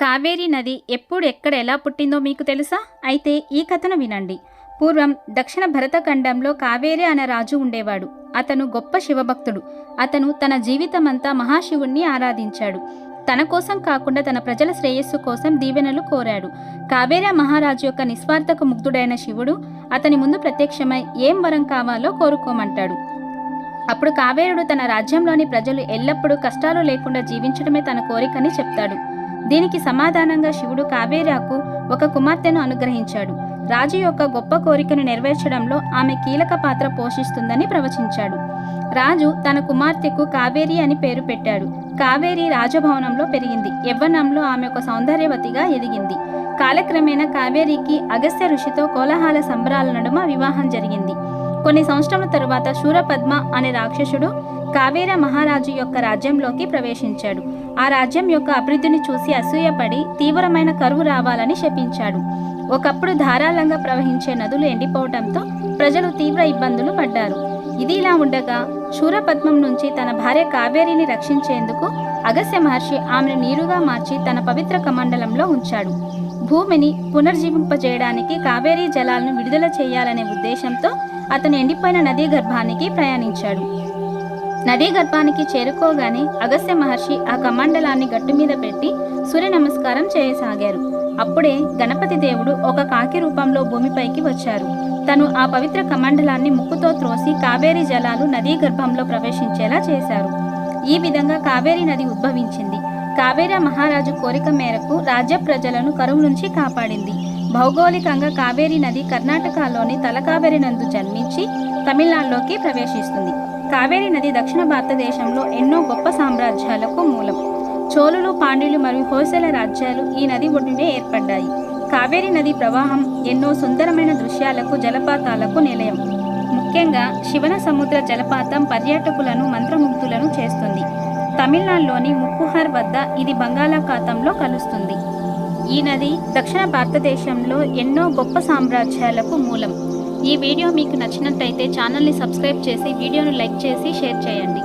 కావేరీ నది ఎప్పుడు ఎక్కడ ఎలా పుట్టిందో మీకు తెలుసా? అయితే ఈ కథను వినండి. పూర్వం దక్షిణ భరతఖండంలో కావేరి అనే రాజు ఉండేవాడు. అతను గొప్ప శివభక్తుడు. అతను తన జీవితమంతా మహాశివుణ్ణి ఆరాధించాడు. తన కోసం కాకుండా తన ప్రజల శ్రేయస్సు కోసం దీవెనలు కోరాడు. కావేరా మహారాజు యొక్క నిస్వార్థకు ముగ్ధుడైన శివుడు అతని ముందు ప్రత్యక్షమై ఏం వరం కావాలో కోరుకోమంటాడు. అప్పుడు కావేరుడు తన రాజ్యంలోని ప్రజలు ఎల్లప్పుడూ కష్టాలు లేకుండా జీవించడమే తన కోరికని చెప్తాడు. దీనికి సమాధానంగా శివుడు కావేరాకు ఒక కుమార్తెను అనుగ్రహించాడు. రాజు యొక్క గొప్ప కోరికను నెరవేర్చడంలో ఆమె కీలక పాత్ర పోషిస్తుందని ప్రవచించాడు. రాజు తన కుమార్తెకు కావేరి అని పేరు పెట్టాడు. కావేరి రాజభవనంలో పెరిగింది. యవ్వనంలో ఆమె ఒక సౌందర్యవతిగా ఎదిగింది. కాలక్రమేణా కావేరికి అగస్త్య ఋషితో కోలాహల సంబరాల నడుమ వివాహం జరిగింది. కొన్ని సంవత్సరాల తరువాత శూరపద్మ అనే రాక్షసుడు కావేర మహారాజు యొక్క రాజ్యంలోకి ప్రవేశించాడు. ఆ రాజ్యం యొక్క అభివృద్ధిని చూసి అసూయపడి తీవ్రమైన కరువు రావాలని శపించాడు. ఒకప్పుడు ధారాళంగా ప్రవహించే నదులు ఎండిపోవడంతో ప్రజలు తీవ్ర ఇబ్బందులు పడ్డారు. ఇది ఇలా ఉండగా శూరపద్మం నుంచి తన భార్య కావేరిని రక్షించేందుకు అగస్య మహర్షి ఆమెను నీరుగా మార్చి తన పవిత్ర కమండలంలో ఉంచాడు. భూమిని పునర్జీవింపజేయడానికి కావేరీ జలాలను విడుదల చేయాలనే ఉద్దేశంతో అతను ఎండిపోయిన నదీ గర్భానికి ప్రయాణించాడు. నదీ గర్భానికి చేరుకోగానే అగస్త్య మహర్షి ఆ కమండలాన్ని గట్టు మీద పెట్టి సూర్య నమస్కారం చేయసాగారు. అప్పుడే గణపతి దేవుడు ఒక కాకి రూపంలో భూమిపైకి వచ్చారు. తను ఆ పవిత్ర కమండలాన్ని ముక్కుతో త్రోసి కావేరీ జలాలు నదీ గర్భంలో ప్రవేశించేలా చేశారు. ఈ విధంగా కావేరీ నది ఉద్భవించింది. కావేరీ మహారాజు కోరిక మేరకు రాజ్య ప్రజలను కరువు నుంచి కాపాడింది. భౌగోళికంగా కావేరీ నది కర్ణాటకలోని తలకావేరి నందు జన్మించి తమిళనాడులోకి ప్రవేశిస్తుంది. కావేరీ నది దక్షిణ భారతదేశంలో ఎన్నో గొప్ప సామ్రాజ్యాలకు మూలం. చోళులు పాండ్యులు మరియు హోసల రాజ్యాలు ఈ నది ఒడ్డునే ఏర్పడ్డాయి. కావేరీ నది ప్రవాహం ఎన్నో సుందరమైన దృశ్యాలకు జలపాతాలకు నిలయం. ముఖ్యంగా శివన సముద్ర జలపాతం పర్యాటకులను మంత్రముగ్ధులను చేస్తుంది. తమిళనాడులోని ముక్కుహర్ వద్ద ఇది బంగాళాఖాతంలో కలుస్తుంది. ఈ నది దక్షిణ భారతదేశంలో ఎన్నో గొప్ప సామ్రాజ్యాలకు మూలం. ఈ వీడియో మీకు నచ్చినట్టయితే ఛానల్ని సబ్స్క్రైబ్ చేసి వీడియోను లైక్ చేసి షేర్ చేయండి.